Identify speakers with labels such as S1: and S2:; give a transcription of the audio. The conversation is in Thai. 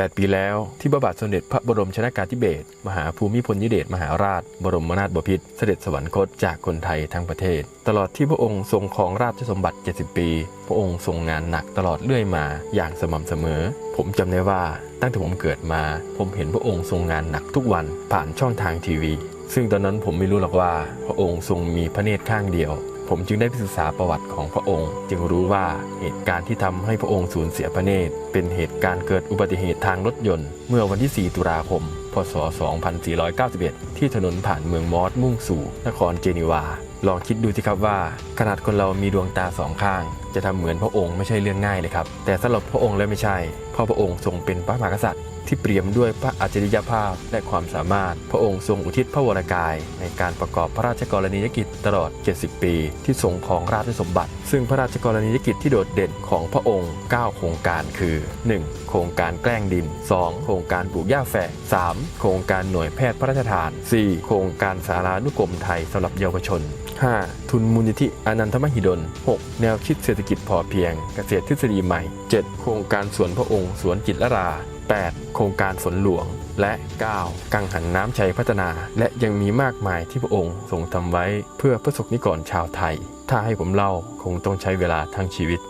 S1: 78 ปีแล้ว ที่พระบาทสมเด็จพระบรมชนากาธิเบศรมหาภูมิพลยเดชมหาราช บรมนาถบพิตรเสด็จสวรรคตจากคนไทยทั้งประเทศ ตลอดที่พระองค์ทรงครองราชสมบัติ 70 ปี พระองค์ทรงงานหนักตลอดเรื่อยมาอย่างสม่ำเสมอ ผมจำได้ว่าตั้งแต่ผมเกิดมา ผมเห็นพระองค์ทรงงานหนักทุกวันผ่านช่องทางทีวี ซึ่งตอนนั้นผมไม่รู้หรอกว่า พระองค์ทรงมีพระเนตรข้างเดียว ผมจึงได้ไปศึกษาประวัติของพระองค์ จึงรู้ว่าเหตุการณ์ที่ทำให้พระองค์สูญเสียพระเนตร เป็นเหตุการณ์เกิดอุบัติเหตุทางรถยนต์ เมื่อวันที่ 4 ตุลาคม พศ 2491 ที่ถนนผ่านเมืองมอสมุ่งสู่นครเจนีวา ลองคิดดูสิครับว่าขนาดคนเรามีดวงตาสองข้าง จะทำเหมือนพระองค์ไม่ใช่เรื่องง่ายเลยครับ แต่สำหรับพระองค์แล้วไม่ใช่เพราะพระองค์ทรงเป็นพระมหากษัตริย์ที่เปี่ยมด้วยพระอัจฉริยภาพและความสามารถ พระองค์ทรงอุทิศพระวรกาย ในการประกอบพระราชกรณียกิจตลอด 70 ปี ที่ทรงของราชสมบัติ ซึ่งพระราชกรณียกิจที่โดดเด่นของพระองค์ 9 โครงการคือ 1. โครงการแกล้งดิน 2. โครงการปลูกหญ้าแฝก 3. โครงการหน่วยแพทย์พระราชทาน 4. โครงการสารานุกรมไทยสำหรับเยาวชน 5. ทุนมูลนิธิอนันทมหิดล 6. แนวคิดเศรษฐกิจพอเพียง เกษตรทฤษฎีใหม่ 7. โครงการสวนพระองค์สวนจิตรลา 8. โครงการฝนหลวง และ 9. กังหันน้ำชัยพัฒนา และยังมีมากมายที่พระองค์ทรงทำไว้เพื่อประสบนิกรชาวไทย ถ้าให้ผมเล่าคงต้องใช้เวลาทั้งชีวิต